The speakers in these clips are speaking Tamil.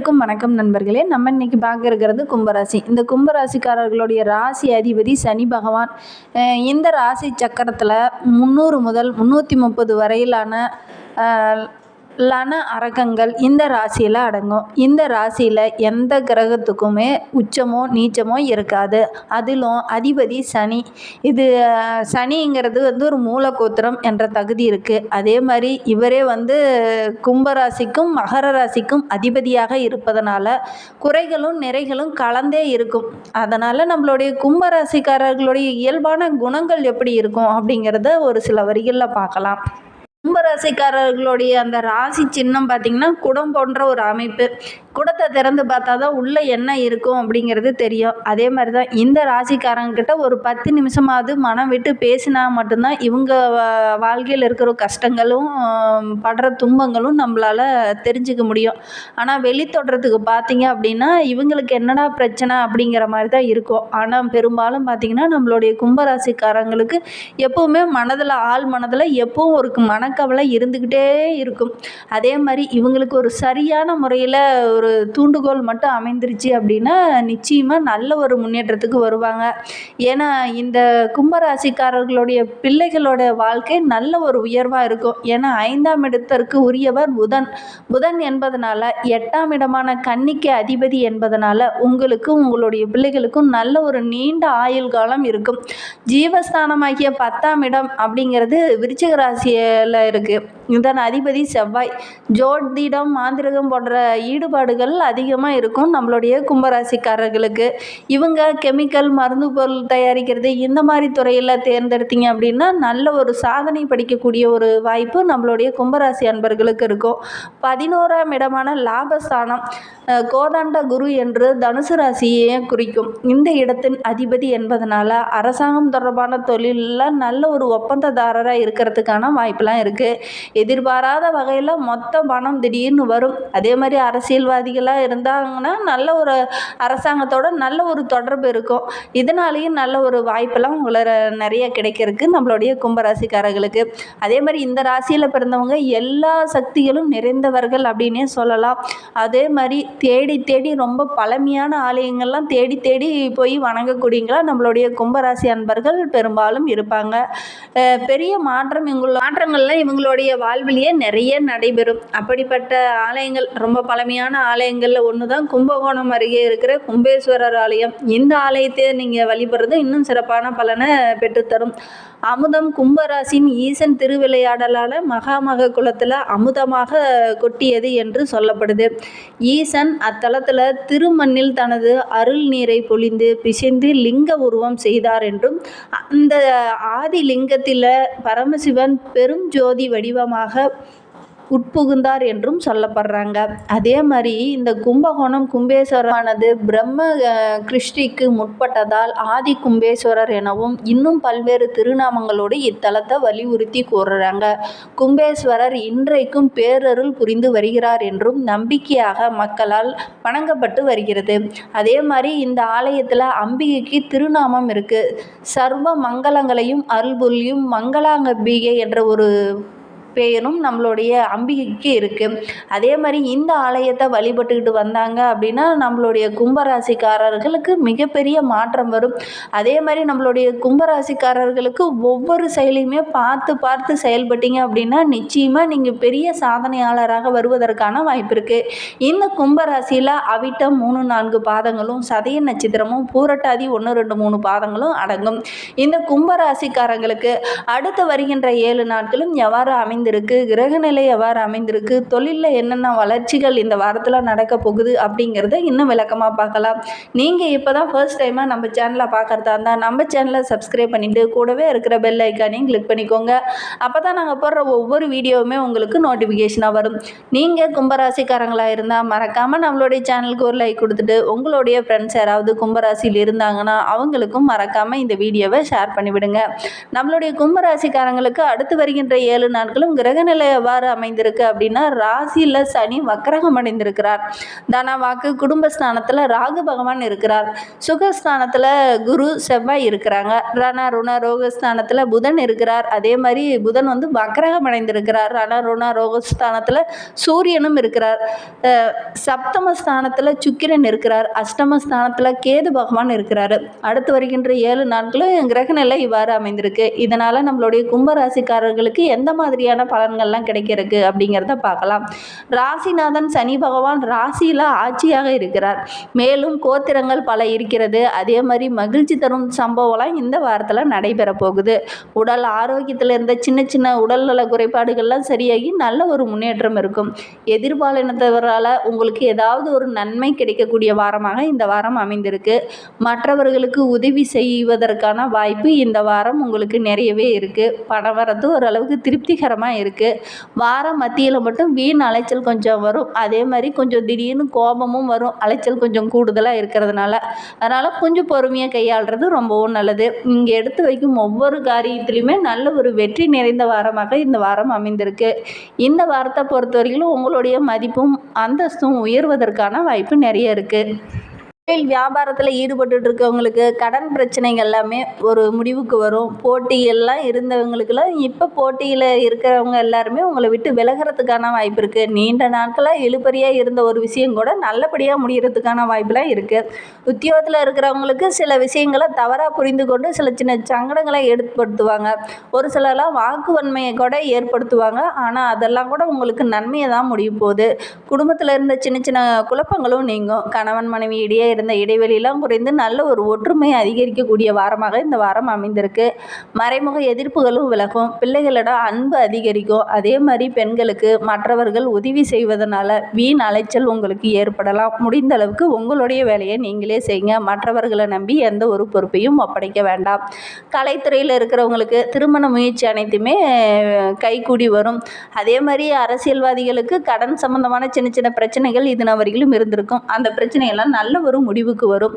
அனைவருக்கும் வணக்கம் நண்பர்களே. நம்ம இன்னைக்கு பார்க்க இருக்கிறது கும்பராசி. இந்த கும்பராசிக்காரர்களுடைய ராசி அதிபதி சனி பகவான். இந்த ராசி சக்கரத்தில் முந்நூறு முதல் முந்நூற்றி முப்பது வரையிலான லன அரக்கங்கள் இந்த ராசியில் அடங்கும். இந்த ராசியில் எந்த கிரகத்துக்குமே உச்சமோ நீச்சமோ இருக்காது. அதிலும் அதிபதி சனி. இது சனிங்கிறது வந்து ஒரு மூலகோத்திரம் என்ற தகுதி இருக்குது அதே மாதிரி இவரே வந்து கும்பராசிக்கும் மகர ராசிக்கும் அதிபதியாக இருப்பதனால குறைகளும் நிறைகளும் கலந்தே இருக்கும். அதனால் நம்மளுடைய கும்பராசிக்காரர்களுடைய இயல்பான குணங்கள் எப்படி இருக்கும் அப்படிங்கிறத ஒரு சில வரிகளில் பார்க்கலாம். கும்பராசிக்காரர்களுடைய அந்த ராசி சின்னம் பார்த்திங்கன்னா குடம் போன்ற ஒரு அமைப்பு. குடத்தை திறந்து பார்த்தா தான் உள்ளே என்ன இருக்கும் அப்படிங்கிறது தெரியும். அதே மாதிரி தான் இந்த ராசிக்காரங்கிட்ட ஒரு பத்து நிமிஷமாவது மனம் விட்டு பேசினா மட்டும்தான் இவங்க வா- வாழ்க்கையில் இருக்கிற கஷ்டங்களும் படுற துன்பங்களும் நம்மளால் தெரிஞ்சுக்க முடியும். ஆனால் வெளி பார்த்தீங்க அப்படின்னா இவங்களுக்கு என்னடா பிரச்சனை அப்படிங்கிற மாதிரி தான் இருக்கும். ஆனால் பெரும்பாலும் பார்த்திங்கன்னா நம்மளுடைய கும்பராசிக்காரங்களுக்கு எப்போவுமே மனதில் ஆள் மனதில் எப்பவும் ஒரு மன மனக்கவலை இருந்துக்கிட்டே இருக்கும். அதே மாதிரி இவங்களுக்கு ஒரு சரியான முறையில் ஒரு தூண்டுகோல் மட்டும் அமைந்துருச்சு அப்படின்னா நிச்சயமாக நல்ல ஒரு முன்னேற்றத்துக்கு வருவாங்க. ஏன்னா இந்த கும்பராசிக்காரர்களுடைய பிள்ளைகளோட வாழ்க்கை நல்ல ஒரு உயர்வாக இருக்கும். ஏன்னா ஐந்தாம் இடத்திற்கு உரியவர் புதன். புதன் என்பதனால எட்டாம் இடமான கன்னிக்கு அதிபதி என்பதனால உங்களுக்கும் உங்களுடைய பிள்ளைகளுக்கும் நல்ல ஒரு நீண்ட ஆயுள் காலம் இருக்கும். ஜீவஸ்தானமாகிய பத்தாம் இடம் அப்படிங்கிறது விருச்சிக ராசியில் இருக்குது இதன் அதிபதி செவ்வாய். ஜோதிடம் மாந்திரகம் போன்ற ஈடுபாடுகள் அதிகமாக இருக்கும் நம்மளுடைய கும்பராசிக்காரர்களுக்கு. இவங்க கெமிக்கல் மருந்து பொருள் தயாரிக்கிறது இந்த மாதிரி துறையில் தேர்ந்தெடுத்தீங்க அப்படின்னா நல்ல ஒரு சாதனை படிக்கக்கூடிய ஒரு வாய்ப்பு நம்மளுடைய கும்பராசி அன்பர்களுக்கு இருக்கும். பதினோராம் இடமான லாபஸ்தானம் கோதாண்ட குரு என்று தனுசு ராசியை குறிக்கும். இந்த இடத்தின் அதிபதி என்பதனால அரசாங்கம் தொடர்பான தொழிலில் நல்ல ஒரு ஒப்பந்ததாரராக இருக்கிறதுக்கான வாய்ப்பெலாம் இருக்குது எதிர்பாராத வகையில் மொத்த பணம் திடீர்னு வரும். அதே மாதிரி அரசியல்வாதிகளாக இருந்தாங்கன்னா நல்ல ஒரு அரசாங்கத்தோட நல்ல ஒரு தொடர்பு இருக்கும். இதனாலேயும் நல்ல ஒரு வாய்ப்பெல்லாம் உங்களை நிறைய கிடைக்கிறதுக்கு நம்மளுடைய கும்பராசிக்காரர்களுக்கு. அதே மாதிரி இந்த ராசியில் பிறந்தவங்க எல்லா சக்திகளும் நிறைந்தவர்கள் அப்படின்னே சொல்லலாம். அதே மாதிரி தேடி தேடி ரொம்ப பழமையான ஆலயங்கள்லாம் தேடி தேடி போய் வணங்கக்கூடியங்களா நம்மளுடைய கும்பராசி அன்பர்கள் பெரும்பாலும் இருப்பாங்க. பெரிய மாற்றம் இங்குள்ள மாற்றங்கள்லாம் இவங்களுடைய வாழ்விலேயே நிறைய நடைபெறும். அப்படிப்பட்ட ஆலயங்கள் ரொம்ப பழமையான ஆலயங்களில் ஒன்று தான் கும்பகோணம் அருகே இருக்கிற கும்பேஸ்வரர் ஆலயம். இந்த ஆலயத்தை நீங்கள் வழிபடுறது இன்னும் சிறப்பான பலனை பெற்றுத்தரும். அமுதம் கும்பராசின் ஈசன் திருவிளையாடலால் மகாமக குலத்தில் அமுதமாக கொட்டியது என்று சொல்லப்படுது. ஈசன் அத்தலத்தில் திருமண்ணில் தனது அருள் நீரை பொழிந்து பிசைந்து லிங்க உருவம் செய்தார் என்றும் அந்த ஆதி லிங்கத்தில் பரமசிவன் பெரும் ஜோதி வடிவமாக உட்புகுந்தார் என்றும் சொல்லப்படுறாங்க. அதே மாதிரி இந்த கும்பகோணம் கும்பேஸ்வரமானது பிரம்ம கிருஷ்டிக்கு முற்பட்டதால் ஆதி கும்பேஸ்வரர் எனவும் இன்னும் பல்வேறு திருநாமங்களோடு இத்தலத்தை வலியுறுத்தி கூறுறாங்க. கும்பேஸ்வரர் இன்றைக்கும் பேரருள் புரிந்து வருகிறார் என்றும் நம்பிக்கையாக மக்களால் வணங்கப்பட்டு வருகிறது. அதே மாதிரி இந்த ஆலயத்தில் அம்பிகைக்கு திருநாமம் இருக்குது சர்வ மங்களங்களையும் அருள்புரியும் மங்களாங்கம்பிகை என்ற ஒரு பெயரும் நம்மளுடைய அம்பிகைக்கு இருக்குது அதே மாதிரி இந்த ஆலயத்தை வழிபட்டுக்கிட்டு வந்தாங்க அப்படின்னா நம்மளுடைய கும்பராசிக்காரர்களுக்கு மிகப்பெரிய மாற்றம் வரும். அதே மாதிரி நம்மளுடைய கும்பராசிக்காரர்களுக்கு ஒவ்வொரு செயலையுமே பார்த்து பார்த்து செயல்பட்டீங்க அப்படின்னா நிச்சயமாக நீங்கள் பெரிய சாதனையாளராக வருவதற்கான வாய்ப்பு இருக்குது இந்த கும்பராசியில் அவிட்டம் மூணு நான்கு பாதங்களும் சதய நட்சத்திரமும் பூரட்டாதி ஒன்று ரெண்டு மூணு பாதங்களும் அடங்கும். இந்த கும்பராசிக்காரங்களுக்கு அடுத்து வருகின்ற ஏழு நாட்களும் எவ்வாறு அமைந்திருக்கு கிரகநிலை எவ்வாறு அமைந்திருக்கு தொழிலில் என்னென்ன வளர்ச்சிகள் இந்த வாரத்தில் நடக்க போகுது அப்படிங்கிறத இன்னும் விளக்கமாக பார்க்கலாம். நீங்கள் இப்போ தான் ஃபர்ஸ்ட் டைமாக நம்ம சேனலை பார்க்குறதா இருந்தால் நம்ம சேனலை சப்ஸ்கிரைப் பண்ணிவிட்டு கூடவே இருக்கிற பெல் ஐக்கானையும் கிளிக் பண்ணிக்கோங்க. அப்போ தான் நாங்கள் போடுற ஒவ்வொரு வீடியோவுமே உங்களுக்கு நோட்டிஃபிகேஷனாக வரும். நீங்கள் கும்பராசிக்காரங்களாக இருந்தால் மறக்காமல் நம்மளுடைய சேனலுக்கு ஒரு லைக் கொடுத்துட்டு உங்களுடைய ஃப்ரெண்ட்ஸ் யாராவது கும்பராசியில் இருந்தாங்கன்னா அவங்களுக்கும் மறக்காமல் இந்த வீடியோவை ஷேர் பண்ணிவிடுங்க. நம்மளுடைய கும்பராசிக்காரங்களுக்கு அடுத்து வருகின்ற ஏழு நாட்களும் பொறுத்தவரையிலும் கிரகநிலை எவ்வாறு அமைந்திருக்கு அப்படின்னா ராசியில் சனி வக்கரகம் அடைந்திருக்கிறார். தனவாக்கு குடும்பஸ்தானத்தில் ராகு பகவான் இருக்கிறார். சுகஸ்தானத்தில் குரு செவ்வாய் இருக்கிறாங்க. ரண ருண ரோகஸ்தானத்தில் புதன் இருக்கிறார். அதே மாதிரி புதன் வந்து வக்கரகம் அடைந்திருக்கிறார். ரண ருண ரோகஸ்தானத்தில் சூரியனும் இருக்கிறார். சப்தம சப்தமஸ்தானத்தில் சுக்கிரன் இருக்கிறார். அஷ்டமஸ்தானத்தில் கேது பகவான் இருக்கிறாரு. அடுத்து வருகின்ற ஏழு நாட்களும் கிரகநிலை இவ்வாறு அமைந்திருக்கு. இதனால் நம்மளுடைய கும்பராசிக்காரர்களுக்கு எந்த மாதிரியான பலன்கள்லாம் கிடைக்கிறதுக்கு அப்படிங்கிறத பார்க்கலாம். ராசிநாதன் சனி பகவான் ராசியில் ஆட்சியாக இருக்கிறார். மேலும் கோத்திரங்கள் பல இருக்கிறது. அதே மாதிரி மகிழ்ச்சி தரும் சம்பவம்லாம் இந்த வாரத்தில் நடைபெற போகுது. உடல் ஆரோக்கியத்தில் இருந்த சின்ன சின்ன உடல்நல குறைபாடுகள்லாம் சரியாகி நல்ல ஒரு முன்னேற்றம் இருக்கும். எதிர்பாலினத்தவரால் உங்களுக்கு ஏதாவது ஒரு நன்மை கிடைக்கக்கூடிய வாரமாக இந்த வாரம் அமைந்திருக்கு. மற்றவர்களுக்கு உதவி செய்வதற்கான வாய்ப்பு இந்த வாரம் உங்களுக்கு நிறையவே இருக்குது பணவரத்து ஓரளவுக்கு திருப்திகரமாக இருக்குது வாரம் மத்தியில் மட்டும் வீண் அலைச்சல் கொஞ்சம் வரும். அதே மாதிரி கொஞ்சம் திடீர்னு கோபமும் வரும். அலைச்சல் கொஞ்சம் கூடுதலாக இருக்கிறதுனால. அதனால் கொஞ்சம் பொறுமையாக கையாளுறது ரொம்பவும் நல்லது. இங்கே எடுத்து வைக்கும் ஒவ்வொரு காரியத்திலையுமே நல்ல ஒரு வெற்றி நிறைந்த வாரமாக இந்த வாரம் அமைந்திருக்கு. இந்த வாரத்தை பொறுத்தவரையிலும் உங்களுடைய மதிப்பும் அந்தஸ்தும் உயர்வதற்கான வாய்ப்பு நிறைய இருக்குது தொழில் வியாபாரத்தில் ஈடுபட்டு இருக்கவங்களுக்கு கடன் பிரச்சனைகள் எல்லாமே ஒரு முடிவுக்கு வரும். போட்டியெல்லாம் இருந்தவங்களுக்கெல்லாம் இப்போ போட்டியில் இருக்கிறவங்க எல்லாருமே உங்களை விட்டு விலகிறதுக்கான வாய்ப்பு இருக்குது நீண்ட நாட்களாக இழுபறியாக இருந்த ஒரு விஷயம் கூட நல்லபடியாக முடிகிறதுக்கான வாய்ப்புலாம் இருக்குது உத்தியோகத்தில் இருக்கிறவங்களுக்கு சில விஷயங்களை தவறாக புரிந்து கொண்டு சில சின்ன சங்கடங்களை ஏற்படுத்துவாங்க. ஒரு சிலர்லாம் வாக்குவன்மையை கூட ஏற்படுத்துவாங்க. ஆனால் அதெல்லாம் கூட உங்களுக்கு நன்மையை தான் முடியும் போகுது. குடும்பத்தில் இருந்த சின்ன சின்ன குழப்பங்களும் நீங்கும். கணவன் மனைவி இடையே இருந்த இடைவெளியெல்லாம் குறைந்து நல்ல ஒரு ஒற்றுமையை அதிகரிக்கக்கூடிய வாரமாக இந்த வாரம் அமைந்திருக்கு. மறைமுக எதிர்ப்புகளும் விலகும். பிள்ளைகளிடம் அன்பு அதிகரிக்கும். அதே மாதிரி பெண்களுக்கு மற்றவர்கள் உதவி செய்வதனால வீண் அலைச்சல் உங்களுக்கு ஏற்படலாம். முடிந்த அளவுக்கு உங்களுடைய வேலையை நீங்களே செய்யுங்க. மற்றவர்களை நம்பி எந்த ஒரு பொறுப்பையும் ஒப்படைக்க வேண்டாம். கலைத்துறையில் இருக்கிறவங்களுக்கு திருமண முயற்சி அனைத்துமே கைகூடி வரும். அதே மாதிரி அரசியல்வாதிகளுக்கு கடன் சம்பந்தமான சின்ன சின்ன பிரச்சனைகள் இதன் வரையிலும் இருந்திருக்கும். அந்த பிரச்சனையெல்லாம் நல்ல ஒரு முடிவுக்கு வரும்.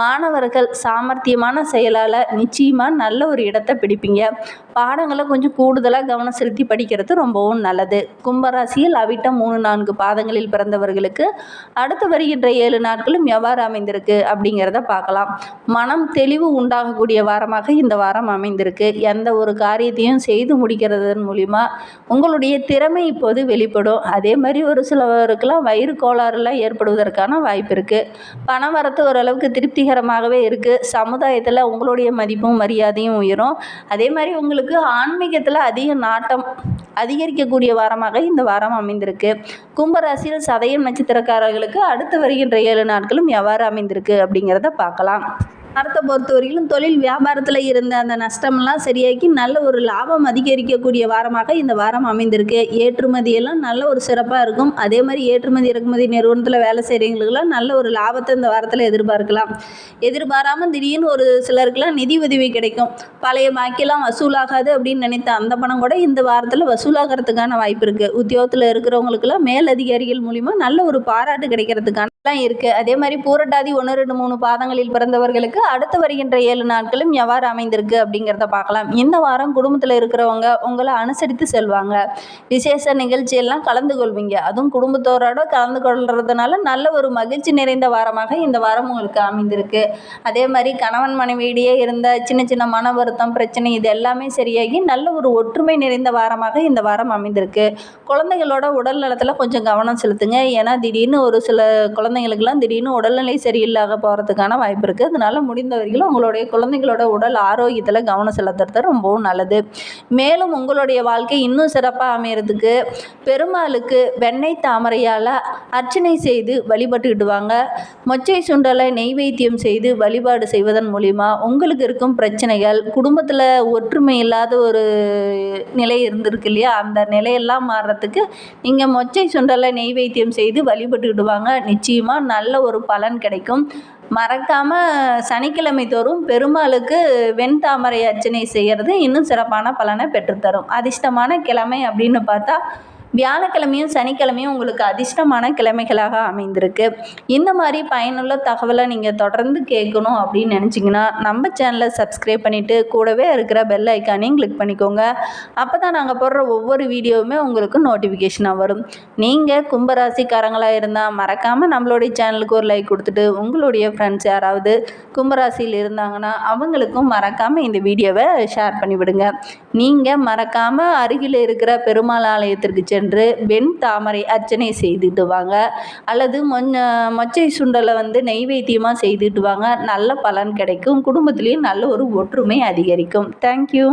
மாணவர்கள் சாமர்த்தியமான செயலால் நிச்சயமாக நல்ல ஒரு இடத்தை பிடிப்பீங்க. பாடங்களை கொஞ்சம் கூடுதலாக கவனம் செலுத்தி படிக்கிறது ரொம்பவும் நல்லது. கும்பராசியில் அவிட்ட மூணு நான்கு பாதங்களில் பிறந்தவர்களுக்கு அடுத்து வருகின்ற ஏழு நாட்களும் எவ்வாறு அமைந்திருக்கு அப்படிங்கிறத பார்க்கலாம். மனம் தெளிவு உண்டாகக்கூடிய வாரமாக இந்த வாரம் அமைந்திருக்கு. எந்த ஒரு காரியத்தையும் செய்து முடிக்கிறதன் மூலிமா உங்களுடைய திறமை இப்போது வெளிப்படும். அதே மாதிரி ஒரு சிலவருக்கெல்லாம் வயிறு கோளாறுலாம் ஏற்படுவதற்கான வாய்ப்பு இருக்குது பணம் வரத்து ஓரளவுக்கு திருப்திகரமாகவே இருக்குது சமுதாயத்தில் உங்களுடைய மதிப்பும் மரியாதையும் உயரும். அதே மாதிரி உங்களுக்கு ஆன்மீகத்தில் அதிக நாட்டம் அதிகரிக்கக்கூடிய வாரமாக இந்த வாரம் அமைந்திருக்கு. கும்பராசியில் சதயம் நட்சத்திரக்காரர்களுக்கு அடுத்து வருகின்ற ஏழு நாட்களும் எவ்வாறு அமைந்திருக்கு அப்படிங்கிறத பார்க்கலாம். வாரத்தை பொறுத்தவரையிலும் தொழில் வியாபாரத்தில் இருந்த அந்த நஷ்டமெல்லாம் சரியாக்கி நல்ல ஒரு லாபம் அதிகரிக்கக்கூடிய வாரமாக இந்த வாரம் அமைந்திருக்கு. ஏற்றுமதியெல்லாம் நல்ல ஒரு சிறப்பாக இருக்கும். அதே மாதிரி ஏற்றுமதி இறக்குமதி நிறுவனத்தில் வேலை செய்கிறவங்களுக்குலாம் நல்ல ஒரு லாபத்தை இந்த வாரத்தில் எதிர்பார்க்கலாம். எதிர்பாராமல் திடீர்னு ஒரு சிலருக்குலாம் நிதி உதவி கிடைக்கும். பழைய பாக்கியெல்லாம் வசூலாகாது அப்படின்னு நினைத்த அந்த பணம் கூட இந்த வாரத்தில் வசூலாகிறதுக்கான வாய்ப்பு இருக்குது உத்தியோகத்தில் இருக்கிறவங்களுக்குலாம் மேலதிகாரிகள் மூலிமா நல்ல ஒரு பாராட்டு கிடைக்கிறதுக்கான இருக்குது அதே மாதிரி பூரட்டாதி ஒன்று ரெண்டு மூணு பாதங்களில் பிறந்தவர்களுக்கு அடுத்து வருகின்ற ஏழு நாட்களும் எவ்வாறு அமைந்திருக்கு அப்படிங்கிறத பார்க்கலாம். இந்த வாரம் குடும்பத்தில் இருக்கிறவங்க உங்களை அனுசரித்து செல்வாங்க. விசேஷ நிகழ்ச்சியெல்லாம் கலந்து கொள்வீங்க. அதுவும் குடும்பத்தோரோட கலந்து கொள்றதுனால நல்ல ஒரு மகிழ்ச்சி நிறைந்த வாரமாக இந்த வாரம் உங்களுக்கு அமைந்திருக்கு. அதே மாதிரி கணவன் மனைவியிடையே இருந்த சின்ன சின்ன மன வருத்தம் பிரச்சனை இது எல்லாமே சரியாகி நல்ல ஒரு ஒற்றுமை நிறைந்த வாரமாக இந்த வாரம் அமைந்திருக்கு. குழந்தைகளோட உடல் நலத்தில் கொஞ்சம் கவனம் செலுத்துங்க. ஏன்னா திடீர்னு ஒரு சில குழந்தைங்களுக்கெல்லாம் திடீர்னு உடல்நிலை சரியில்லாத போகிறதுக்கான வாய்ப்பு இருக்குது அதனால முடி வரைக்கும் உங்களுடைய குழந்தைங்களோட உடல் ஆரோக்கியத்தில் கவனம் செலுத்துறது ரொம்பவும் நல்லது. மேலும் உங்களுடைய வாழ்க்கை இன்னும் சிறப்பாக அமையறதுக்கு பெருமாளுக்கு வெண்ணெய் தாமரையால் அர்ச்சனை செய்து வழிபட்டுக்கிட்டு வாங்க மொச்சை சுண்டலை நெய்வேத்தியம் செய்து வழிபாடு செய்வதன் மூலிமா உங்களுக்கு இருக்கும் பிரச்சனைகள் குடும்பத்தில் ஒற்றுமை இல்லாத ஒரு நிலை இருந்திருக்கு இல்லையா? அந்த நிலையெல்லாம் மாறுறதுக்கு நீங்கள் மொச்சை சுண்டலை நெய்வேத்தியம் செய்து வழிபட்டுக்கிட்டு வாங்க நிச்சயமாக நல்ல ஒரு பலன் கிடைக்கும். மறக்காமல் சனிக்கிழமை தோறும் பெருமாளுக்கு வெண்தாமரை அர்ச்சனை செய்கிறது இன்னும் சிறப்பான பலனை பெற்றுத்தரும். அதிர்ஷ்டமான கிழமை அப்படின்னு பார்த்தா வியாழக்கிழமையும் சனிக்கிழமையும் உங்களுக்கு அதிர்ஷ்டமான கிழமைகளாக அமைந்திருக்கு. இந்த மாதிரி பயனுள்ள தகவலை நீங்கள் தொடர்ந்து கேட்கணும் அப்படின்னு நினச்சிங்கன்னா நம்ம சேனலை சப்ஸ்கிரைப் பண்ணிவிட்டு கூடவே இருக்கிற பெல் ஐக்கானையும் கிளிக் பண்ணிக்கோங்க. அப்போ தான் நாங்கள் போடுற ஒவ்வொரு வீடியோவுமே உங்களுக்கு நோட்டிஃபிகேஷனாக வரும். நீங்கள் கும்பராசிக்காரங்களாக இருந்தால் மறக்காமல் நம்மளுடைய சேனலுக்கு ஒரு லைக் கொடுத்துட்டு உங்களுடைய ஃப்ரெண்ட்ஸ் யாராவது கும்பராசியில் இருந்தாங்கன்னா அவங்களுக்கும் மறக்காமல் இந்த வீடியோவை ஷேர் பண்ணிவிடுங்க. நீங்கள் மறக்காமல் அருகில் இருக்கிற பெருமாள் ஆலயத்திற்கு சென்று வெண் தாமரை அர்ச்சனை செய்துட்டு வாங்க அல்லது மொஞ்ச மொச்சை சுண்டலை வந்து நெய்வேத்தியமாக செய்துட்டுவாங்க நல்ல பலன் கிடைக்கும். குடும்பத்துலேயும் நல்ல ஒரு ஒற்றுமை அதிகரிக்கும். தேங்க்யூ